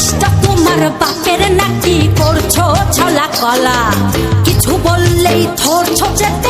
দেশটা তোমার বাপের নাকি করছ ছলা কলা? কিছু বললেই ধরছো যেতে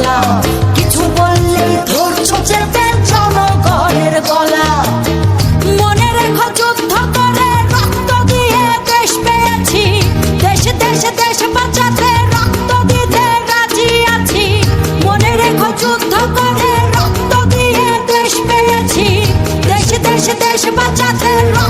কলা কিছু বললেই ধরছো চেপে জনগণের গলা। মনে রেখো যুদ্ধ করে রক্ত দিয়ে দেশ পেয়েছি। দেশ দেশ দেশ বাঁচাতে রক্ত দিতে রাজি আছি। মনে রেখো যুদ্ধ করে রক্ত দিয়ে দেশ পেয়েছি। দেশ দেশ দেশ বাঁচাতে রক্ত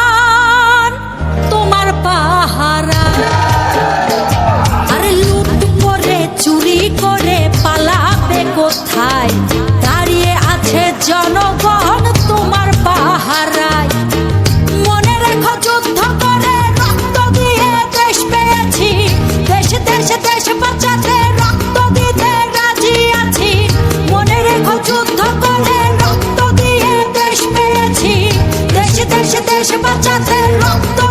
দেশ বাঁচাতে রক্ত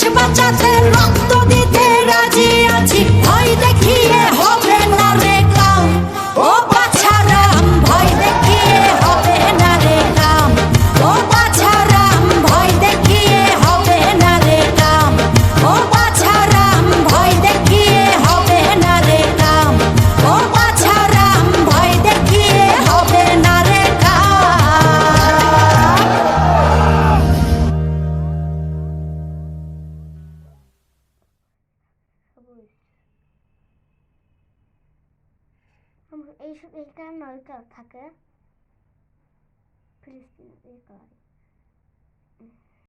দেশ বাঁচাতে রক্ত দিতে এইসব এই কারণে ওইটা থাকে। ফিলিস্তিন এই